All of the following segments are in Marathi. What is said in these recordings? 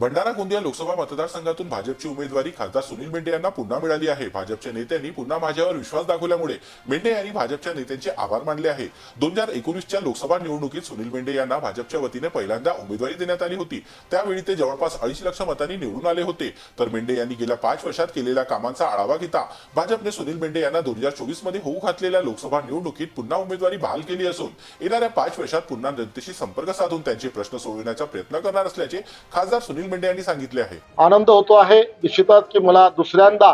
भंडारा गोंदिया लोकसभा मतदारसंघातून भाजपची उमेदवारी खासदार सुनील मेंढे यांना पुन्हा मिळाली आहे. भाजपच्या नेत्यांनी पुन्हा माझ्यावर विश्वास दाखवल्यामुळे मेंढे यांनी भाजपच्या नेत्यांचे आभार मानले आहे दोन हजार एकोणीसच्या लोकसभा निवडणुकीत सुनील मेंढे यांना भाजपच्या वतीने पहिल्यांदा उमेदवारी देण्यात आली होती. त्यावेळी ते जवळपास अडीच लक्ष मतांनी निवडून आले होते. तर मेंढे यांनी गेल्या पाच वर्षात केलेल्या कामांचा आढावा घेता भाजपने सुनील मेंढे यांना दोन हजार चोवीसमध्ये होऊ घातलेल्या लोकसभा निवडणुकीत पुन्हा उमेदवारी बहाल केली असून येणाऱ्या पाच वर्षात पुन्हा जनतेशी संपर्क साधून त्यांचे प्रश्न सोडविण्याचा प्रयत्न करणार असल्याचे खासदार सुनील मेंढे यांनी सांगितले आहे. आनंद होतो आहे. निश्चितच की मला दुसऱ्यांदा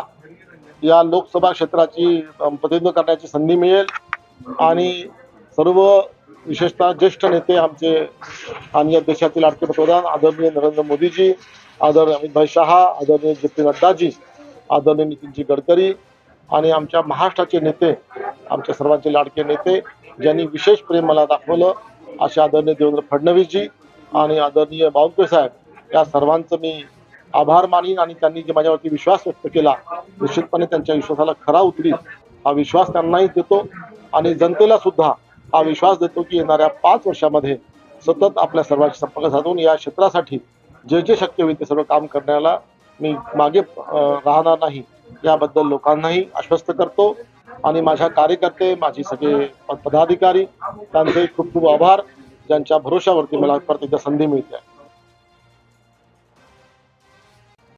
या लोकसभा क्षेत्राची प्रतिनिधित्व करण्याची संधी मिळेल. आणि सर्व विशेषतः ज्येष्ठ नेते आमचे आणि या देशातील लाडके पंतप्रधान आदरणीय नरेंद्र मोदीजी आदरणीय अमितभाई शहा आदरणीय जे पी नड्डाजी आदरणीय नितीनजी गडकरी आणि आमच्या महाराष्ट्राचे नेते आमच्या सर्वांचे लाडके नेते ज्यांनी विशेष प्रेम मला दाखवलं असे आदरणीय देवेंद्र फडणवीसजी आणि आदरणीय बावनकुळे साहेब या सर्वांचं मी आभार मानीन आणि त्यांनी जे माझ्यावरती विश्वास व्यक्त केला निश्चितपणे त्यांच्या विश्वासाला खरा उतरील हा विश्वास त्यांनाही देतो आणि जनतेला सुद्धा हा विश्वास देतो की येणाऱ्या पाच वर्षामध्ये सतत आपल्या सर्वांशी संपर्क साधून या क्षेत्रासाठी जे जे शक्य होईल ते सर्व काम करण्याला मी मागे राहणार नाही. याबद्दल लोकांनाही आश्वस्त करतो आणि माझ्या कार्यकर्ते माझे सगळे पदाधिकारी त्यांचे खूप खूप आभार. ज्यांच्या भरोशावरती मला परत एकदा संधी मिळते.